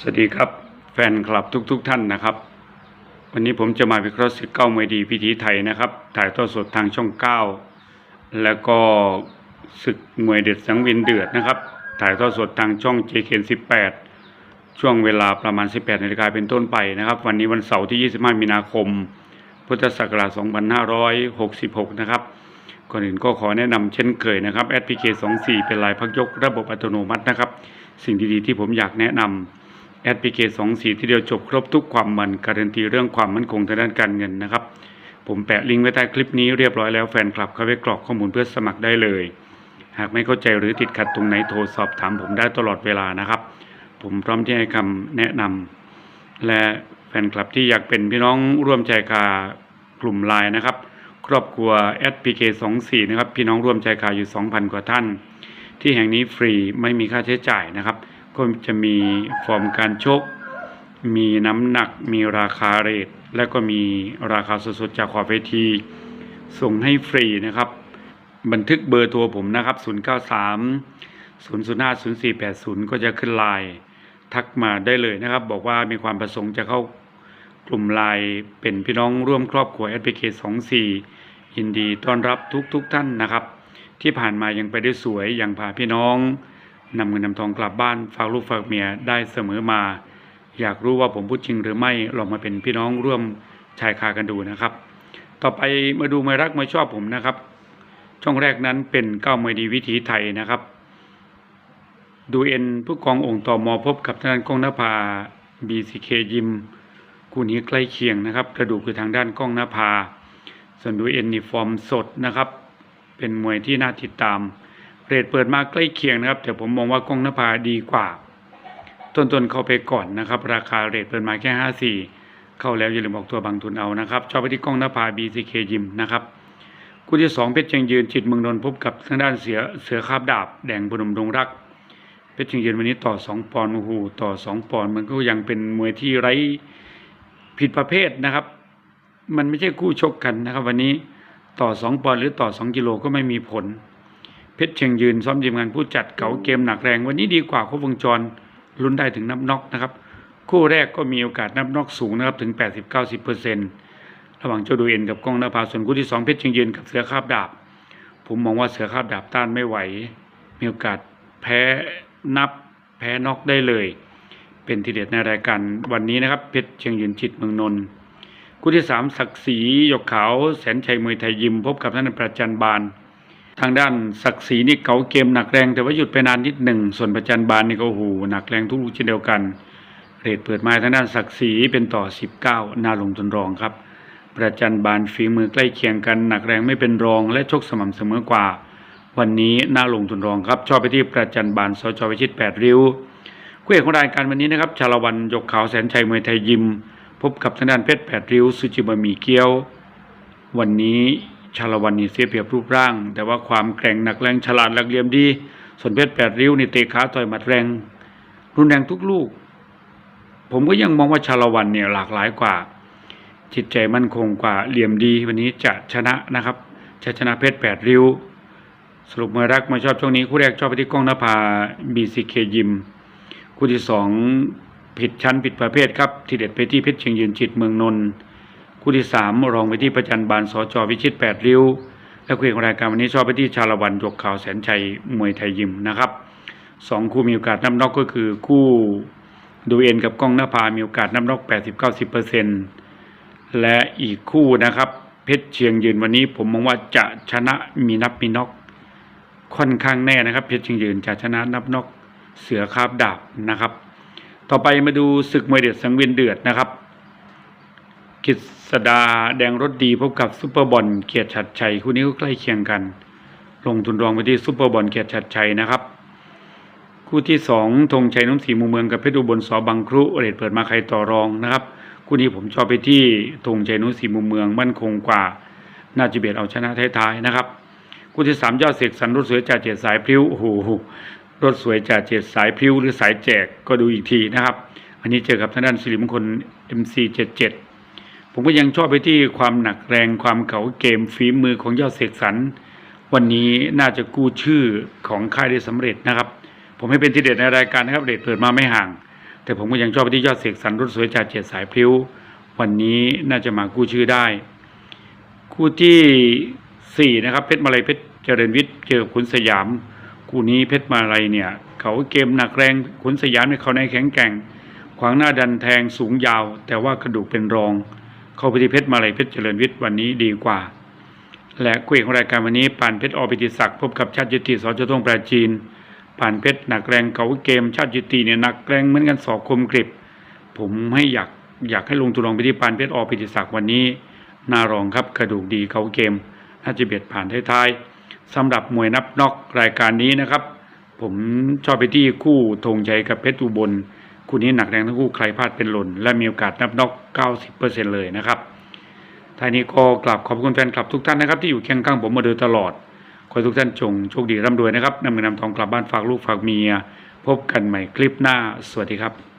สวัสดีครับแฟนคลับทุกๆทท่านนะครับ วันนี้ผมจะมาวิเคราะห์ศึกเก้ามวยดีพิธีไทยนะครับ ถ่ายทอดสดทางช่อง 9 แล้วก็ศึกมวยเด็ดสังเวียนเดือดนะครับ ถ่ายทอดสดทางช่อง JK 18 ช่วงเวลาประมาณ 18นาฬิกาเป็นต้นไปนะครับ วันนี้วันเสาร์ที่ 25 มีนาคม พุทธศักราช 2566 นะครับก่อนอื่นก็ขอแนะนำเช่นเคยนะครับ SPK 24เป็นลายพักยกระบบอัตโนมัตินะครับ สิ่งดีๆที่ผมอยากแนะนำ แอดพีเคสองสีที่เดียวจบครบทุกความมันการันตีเรื่องความมั่นคงทางด้านการเงินนะครับ ผมแปะลิงก์ไว้ใต้คลิปนี้เรียบร้อยแล้วแฟนคลับเข้าไปกรอกข้อมูลเพื่อสมัครได้เลย หากไม่เข้าใจหรือติดขัดตรงไหนโทรสอบถามผมได้ตลอดเวลานะครับ ผมพร้อมที่ให้คำแนะนำและแฟนคลับที่อยากเป็นพี่น้องร่วมใจกากลุ่มไลน์นะครับ ครอบครัว SPK 24นะครับพี่น้องร่วมใจกาอยู่ 2,000 กว่าท่าน ที่แห่งนี้ฟรีไม่มีค่าใช้จ่ายนะครับ ก็จะมีฟอร์มการชก มีน้ำหนัก มีราคาเรท และก็มีราคาสดๆจากขอบเวที ส่งให้ฟรีนะครับ บันทึกเบอร์โทรผมนะครับ 093 005 0480 ก็จะขึ้นไลน์ทักมาได้เลยนะครับ บอกว่ามีความประสงค์จะเข้ากลุ่มไลน์เป็นพี่น้องร่วมครอบครัว SPK 24ยินดีต้อนรับทุกๆทท่านนะครับ ที่ผ่านมายังไปได้สวยยังพาพี่น้อง นำเงินนำทองกลับบ้านฝากลูกฝากเมียได้เสมอมา อยากรู้ว่าผมพูดจริงหรือไม่ลองมาเป็นพี่น้องร่วมชายคากันดูนะครับ ต่อไปมาดูมวยรักมวยชอบผมนะครับ ช่องแรกนั้นเป็นเก้ามวยดีวิถีไทยนะครับ ดูเอ็นผู้กององค์ต่อมอพบกับทางด้านก้องนภา BCK ยิมคู่นี้ใกล้เคียงนะครับกระดูกคือทางด้านก้องนภาส่วนดูเอ็นนี่ฟอร์มสดนะครับ เป็นมวยที่น่าติดตาม เรทเปิดมาใกล้เคียงนะครับ แต่ผมมองว่ากล้องนภาดีกว่า ต้นๆเข้าไปก่อนนะครับ ราคาเรทเปิดมาแค่ห้าสี่เข้าแล้วอย่าลืมออกตัวบางทุนเอานะครับชอบไปที่กล้องนภา BCK ยิมนะครับคู่ที่สองเพชรเชียงยืนจิตเมืองนนท์พบกับทางด้านเสือเสือคาบดาบ แดงพนมดงรักเพชรเชียงยืนวันนี้ต่อสองปอนด์โอ้โหต่อสองปอนด์มันก็ยังเป็นมวยที่ไร้ผิดประเภทนะครับ มันไม่ใช่คู่ชกกันนะครับ วันนี้ต่อสองปอนด์หรือต่อสองกิโลก็ไม่มีผล เพชรเชียงยืนซ้อมทีมงานผู้จัดเก่าเกมหนักแรง วันนี้ดีกว่าครบวงจรลุ้นได้ถึงนับน็อกนะครับ คู่แรกก็มีโอกาสนับน็อกสูงนะครับถึง 80-90%เปอร์เซ็นต์ระหว่างเจ้าดูเอ็นกับกล้องนภาส่วนคู่ที่สองเพชรเชียงยืนกับเสือคาบดาบ ผมมองว่าเสือคาบดาบต้านไม่ไหว มีโอกาสแพ้นับแพ้น็อกได้เลย เป็นทีเด็ดในรายการวันนี้นะครับเพชรเชียงยืนจิตเมืองนนท์คู่ที่สามศักดิ์ศรีหยกขาวแสนชัยมวยไทยยิมพบกับท่านประจันบาน ทางด้านศักดิ์ศรีนี่เก๋าเกมหนักแรง แต่ว่าหยุดไปนานนิดหนึ่ง ส่วนประจันบานนี่ก็โอ้โหหนักแรงทุกลูกเช่นเดียวกันเรทเปิดมาทางด้านศักดิ์ศรีเป็นต่อ 19นาลงทุนรองครับ ประจันบานฝีมือใกล้เคียงกันหนักแรงไม่เป็นรองและชกสม่ำเสมอกว่า วันนี้น่าลงทุนรองครับ ชอบไปที่ประจันบานสจวิชิต 8 ริ้วคู่เอกของรายการวันนี้นะครับชาละวันยกขาวแสนชัยมวยไทยยิม พบกับทางด้านเพชรแปดริ้ว สุจิบะหมี่เกี๊ยว วันนี้ ชาละวันนี่เสียเปรียบรูปร่าง แต่ว่าความแกร่งหนักแรงฉลาดหลักเหลี่ยมดีส่วนเพชรแปดริ้วนี่เตะขาต่อยหมัดแรง รุนแรงทุกลูก ผมก็ยังมองว่าชาละวันเนี่ยหลากหลายกว่า จิตใจมั่นคงกว่าเหลี่ยมดี วันนี้จะชนะนะครับจะชนะเพชรแปดริ้ว สรุปมารักมาชอบช่วงนี้คู่แรกชอบไปที่กล้องนภา BCK ยิมคู่ที่สองผิดชั้นผิดประเภทครับ ที่เด็ดไปที่เพชรเชียงยืนจิตเมืองนนท์ คู่ที่สามรองไปที่ประจันบานสจวิชิตแปดริ้ว และคู่เอกของรายการวันนี้ชอบไปที่ชาละวันยกข่าวแสนชัยมวยไทยยิมนะครับสองคู่มีโอกาสนับน็อกก็คือคู่ดูเอ็นกับกล้องหน้าพามีโอกาสนับน็อกแปดสิบเก้าสิบเปอร์เซ็นต์และอีกคู่นะครับ เพชรเชียงยืนวันนี้ผมมองว่าจะชนะมีนับมีน็อกค่อนข้างแน่นะครับ เพชรเชียงยืนจะชนะนับนอกเสือคาบดาบนะครับ ต่อไปมาดูศึกมวยเด็ดสังเวียนเดือดนะครับ กิษดาแดงรถดีพบกับซุปเปอร์บอลเกียรติชัดชัยคู่นี้ก็ใกล้เคียงกัน ลงทุนรองไปที่ซุปเปอร์บอลเกียรติชัดชัยนะครับ คู่ที่สองธงชัยน้ำสีมูเมืองกับเพชรอุบลสอบังครุเรทเปิดมาใครต่อรองนะครับ คู่นี้ผมชอบไปที่ธงชัยนุสีมุมเมืองมั่นคงกว่าน่าจะเบียดเอาชนะท้ายๆนะครับ คู่ที่สามยอดเสกสรรรถสวยจ่าเจ็ดสายพิ้วโอ้โหรถสวยจ่าเจ็ดสายพิ้วหรือสายแจกก็ดูอีกทีนะครับ อันนี้เจอกับทางด้านสิริมงคล MC77 ผมก็ยังชอบไปที่ความหนักแรงความเก่าเกมฝีมือของยอดเสกสรรวันนี้น่าจะกู้ชื่อของค่ายได้สำเร็จนะครับ ผมให้เป็นทีเด็ดในรายการนะครับเรทเปิดมาไม่ห่าง แต่ผมก็ยังชอบไปที่ยอดเสกสรรรุ่นสวยจากเจ็ดสายพลิ้ว วันนี้น่าจะมากู้ชื่อได้ คู่ที่สี่นะครับเพชรมาลัยเพชรเจริญวิทย์เจอขุนสยาม คู่นี้เพชรมาลัยเนี่ยเขาเกมหนักแรงขุนสยามเนี่ยเขาในแข็งแกร่ง ขวางหน้าดันแทงสูงยาว แต่ว่ากระดูกเป็นรอง เข้าไปที่เพชรมาลัยเพชรเจริญวิทย์วันนี้ดีกว่า และคู่เอกของรายการวันนี้ปานเพชรอปิติศักดิ์พบกับชาติยุติสจต้องปราจีนปานเพชรหนักแรงเขาเกมชาติยุติเนี่ยหนักแรงเหมือนกันสอกคมกริบ ผมให้อยากอยากให้ลงทุนลองไปที่ปานเพชรอปิติศักดิ์วันนี้น่ารองครับกระดูกดีเขาเกมน่าจะเบียดผ่านท้ายๆสำหรับมวยนับน็อกรายการนี้นะครับ ผมชอบไปที่คู่ธงชัยกับเพชรอุบล คู่นี้หนักแรงทั้งคู่ใครพลาดเป็นหล่น และมีโอกาสนับน็อก 90%เลยนะครับท่านี้ก็กลับขอบคุณแฟนคลับทุกท่านนะครับที่อยู่เคียงข้างผมมาโดยตลอด ขอให้ทุกท่านจงโชคดีร่ำรวยนะครับนำเงินนำทองกลับบ้านฝากลูกฝากเมีย พบกันใหม่คลิปหน้า สวัสดีครับ